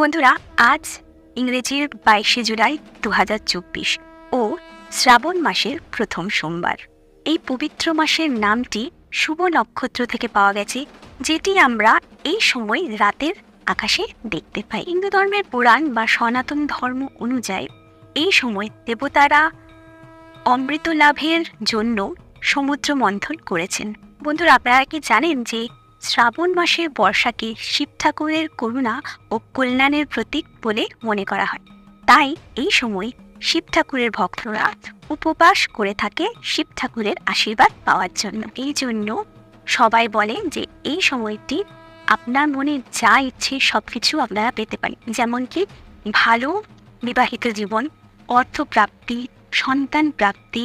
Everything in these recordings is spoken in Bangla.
বন্ধুরা, আজ ইংরেজির বাইশে জুলাই দু হাজার চব্বিশ ও শ্রাবণ মাসের প্রথম সোমবার। এই পবিত্র মাসের নামটি শুভ নক্ষত্র থেকে পাওয়া গেছে, যেটি আমরা এই সময় রাতের আকাশে দেখতে পাই। হিন্দু ধর্মের পুরাণ বা সনাতন ধর্ম অনুযায়ী এই সময় দেবতারা অমৃত লাভের জন্য সমুদ্র মন্থন করেছেন। বন্ধুরা, আপনারা কি জানেন যে শ্রাবণ মাসে বর্ষাকে শিব ঠাকুরের করুণা ও কল্যাণের প্রতীক বলে মনে করা হয়। তাই এই সময় শিব ঠাকুরের ভক্তরা উপবাস করে থাকে শিব ঠাকুরের আশীর্বাদ পাওয়ার জন্য। এই জন্য সবাই বলে যে এই সময়টি আপনার মনে যা ইচ্ছে সব কিছু আপনারা পেতে পারেন যেমন কি ভালো বিবাহিত জীবন, অর্থপ্রাপ্তি, সন্তান প্রাপ্তি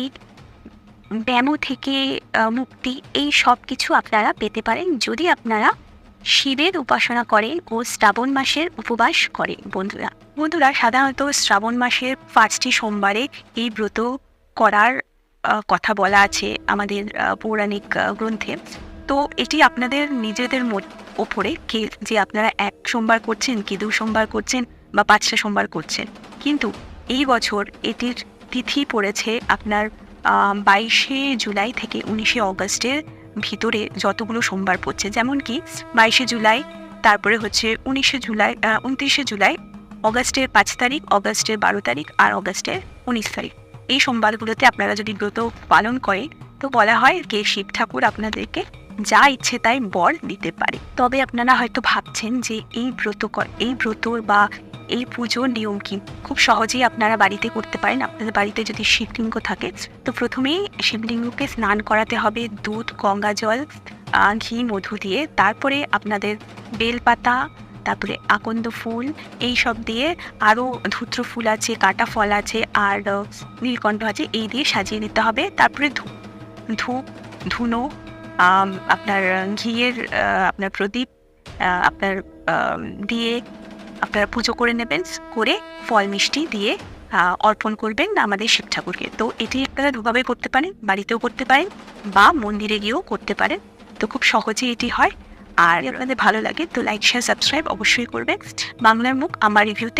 ব্যামো থেকে মুক্তি, এই সব কিছু আপনারা পেতে পারেন যদি আপনারা শিবের উপাসনা করেন ও শ্রাবণ মাসের উপবাস করেন, বন্ধুরা। বন্ধুরা, সাধারণত শ্রাবণ মাসের পাঁচটি সোমবারে এই ব্রত করার কথা বলা আছে আমাদের পৌরাণিক গ্রন্থে। তো এটি আপনাদের নিজেদের ওপরে কে, যে আপনারা এক সোমবার করছেন, কি দু সোমবার করছেন বা পাঁচটা সোমবার করছেন। কিন্তু এই বছর এটির তিথি পড়েছে আপনার বাইশে জুলাই থেকে উনিশে অগস্টের ভিতরে যতগুলো সোমবার পড়ছে, যেমন কি বাইশে জুলাই, তারপরে হচ্ছে উনিশে জুলাই উনত্রিশে জুলাই, অগস্টের পাঁচ তারিখ, অগস্টের বারো তারিখ আর অগস্টের উনিশ তারিখ। এই সোমবারগুলোতে আপনারা যদি ব্রত পালন করেন, তো বলা হয় কে শিব ঠাকুর আপনাদেরকে যা ইচ্ছে তাই বর দিতে পারে। তবে আপনারা হয়তো ভাবছেন যে এই ব্রত এই ব্রত বা এই পুজোর নিয়ম কি? খুব সহজেই আপনারা বাড়িতে করতে পারেন। আপনাদের বাড়িতে যদি শিবলিঙ্গ থাকে, তো প্রথমেই শিবলিঙ্গকে স্নান করাতে হবে দুধ, গঙ্গা জল ঘি, মধু দিয়ে। তারপরে আপনাদের বেলপাতা, তারপরে আকন্দ ফুল, এই সব দিয়ে আরও ধূত্র ফুল আছে, কাটা ফল আছে, আর নীলকণ্ঠ আছে, এই দিয়ে সাজিয়ে নিতে হবে। তারপরে ধূপ ধূপ, ধুনো আপনার ঘিয়ের আপনার প্রদীপ আপনার দিয়ে আপনারা পুজো করে নেবেন, করে ফল মিষ্টি দিয়ে অর্পণ করবেন আমাদের শিব ঠাকুরকে। তো এটি আপনারা দুভাবে করতে পারেন, বাড়িতেও করতে পারেন বা মন্দিরে গিয়েও করতে পারেন। তো খুব সহজে এটি হয়। আর আপনাদের ভালো লাগে, তো লাইক শেয়ার সাবস্ক্রাইব অবশ্যই করবেন। বাংলার মুখ, আমার রিভিউতে